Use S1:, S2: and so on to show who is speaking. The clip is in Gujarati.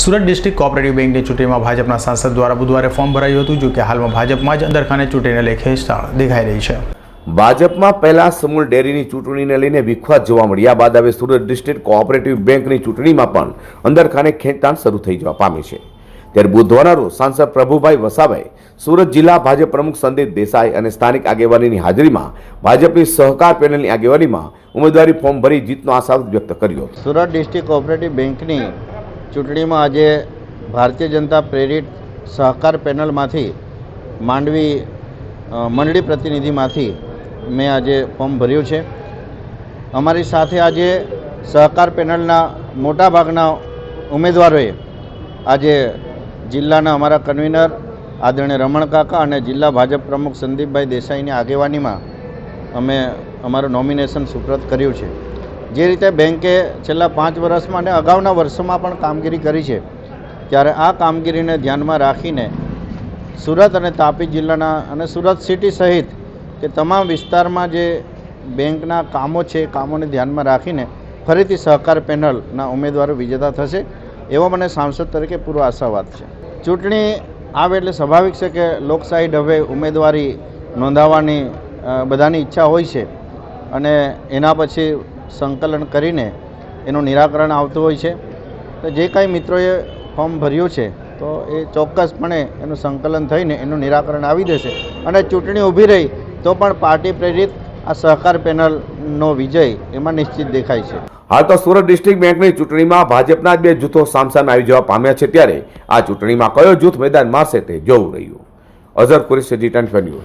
S1: સુરત ડિસ્ટ્રિક્ટ કોઓપરેટિવ બેંકની ચૂંટણીમાં ભાજપના સાંસદ દ્વારા બુધવારે ફોર્મ ભરાયું હતું જો કે હાલમાં ભાજપમાં જ અંદરખાને ચૂંટણીને લઈ ખેંચતાણ દેખાઈ રહી છે.
S2: ભાજપમાં પહેલા સમૂલ ડેરીની ચૂંટણીને લઈને વિખવાદ જોવા મળ્યા બાદ હવે સુરત ડિસ્ટ્રિક્ટ કોઓપરેટિવ બેંકની ચૂંટણીમાં પણ અંદરખાને ખેંચતાણ શરૂ થઈ જવા પામી છે. ત્યારે બુધવારના રોજ સાંસદ પ્રભુભાઈ વસાવાએ સુરત જિલ્લા ભાજપ પ્રમુખ સંદીપ દેસાઈ અને સ્થાનિક આગેવાનીની હાજરીમાં ભાજપની સહકાર પેનલની આગેવાનીમાં ઉમેદવારી ફોર્મ ભરી જીતનો આશાવાદ વ્યક્ત કર્યો
S3: સુરત ડિસ્ટ્રિક્ટ કોઓપરેટિવ બેંકની ચૂંટણીમાં આજે ભારતીય જનતા પ્રેરિત સહકાર પેનલમાંથી માંડવી મંડળી પ્રતિનિધિમાંથી મેં આજે ફોર્મ ભર્યું છે. અમારી સાથે આજે સહકાર પેનલના મોટાભાગના ઉમેદવારોએ આજે જિલ્લાના અમારા કન્વીનર આદરણીય રમણ કાકા અને જિલ્લા ભાજપ પ્રમુખ સંદીપભાઈ દેસાઈની આગેવાનીમાં અમે અમારું નોમિનેશન સુપ્રત કર્યું છે. જે રીતે બેંકે છેલ્લા પાંચ વર્ષમાં અને અગાઉના વર્ષોમાં પણ કામગીરી કરી છે, ત્યારે આ કામગીરીને ધ્યાનમાં રાખીને સુરત અને તાપી જિલ્લાના અને સુરત સિટી સહિત કે તમામ વિસ્તારમાં જે બેંકના કામો છે કામોને ધ્યાનમાં રાખીને ફરીથી સહકાર પેનલના ઉમેદવારો વિજેતા થશે, એવો મને સાંસદ તરીકે પૂરો આશાવાદ છે. ચૂંટણી આવે એટલે સ્વાભાવિક છે કે લોકશાહી ઢબે ઉમેદવારી નોંધાવવાની બધાની ઈચ્છા હોય છે અને એના પછી સંકલન કરીને એનું નિરાકરણ આવતું હોય છે. તો જે કાંઈ મિત્રોએ ફોર્મ ભર્યું છે, તો એ ચોક્કસપણે એનું સંકલન થઈને એનું નિરાકરણ આવી જશે. અને ચૂંટણી ઊભી રહી, તો પણ પાર્ટી પ્રેરિત આ સહકાર પેનલનો વિજય એમાં નિશ્ચિત દેખાય છે.
S2: હાલ તો સુરત ડિસ્ટ્રિક્ટ બેંકની ચૂંટણીમાં ભાજપના જ બે જૂથો સામસામે આવી જવા પામ્યા છે ત્યારે આ ચૂંટણીમાં કયો જૂથ મેદાન મારશે તે જોવું રહ્યું. Azhar Qureshi, Zee News.